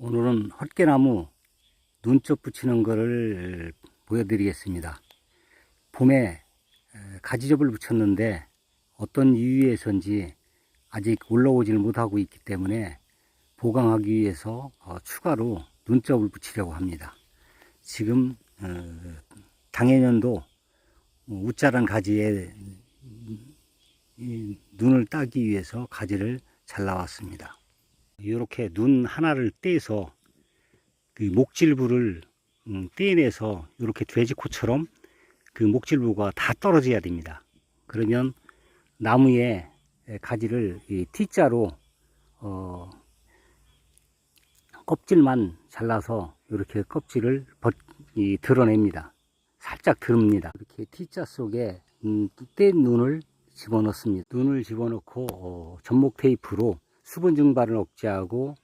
오늘은 헛개나무 눈쪽 붙이는 거를 보여드리겠습니다. 봄에 에, 가지접을 붙였는데 어떤 이유에서인지 아직 올라오지를 못하고 있기 때문에 보강하기 위해서 어, 추가로 눈접을 붙이려고 합니다. 지금 어, 당해년도 웃자란 가지에 이 눈을 따기 위해서 가지를 잘라왔습니다. 이렇게 눈 하나를 떼서 그 목질부를 음, 떼내서 이렇게 돼지코처럼 그 목질부가 다 떨어져야 됩니다. 그러면 나무에 가지를 이 T자로 어, 껍질만 잘라서 이렇게 껍질을 벗, 이, 드러냅니다. 살짝 드릅니다. 이렇게 T자 속에 음, 뗀 눈을 집어넣습니다. 눈을 집어넣고 어, 전목 테이프로 수분 증발을 억제하고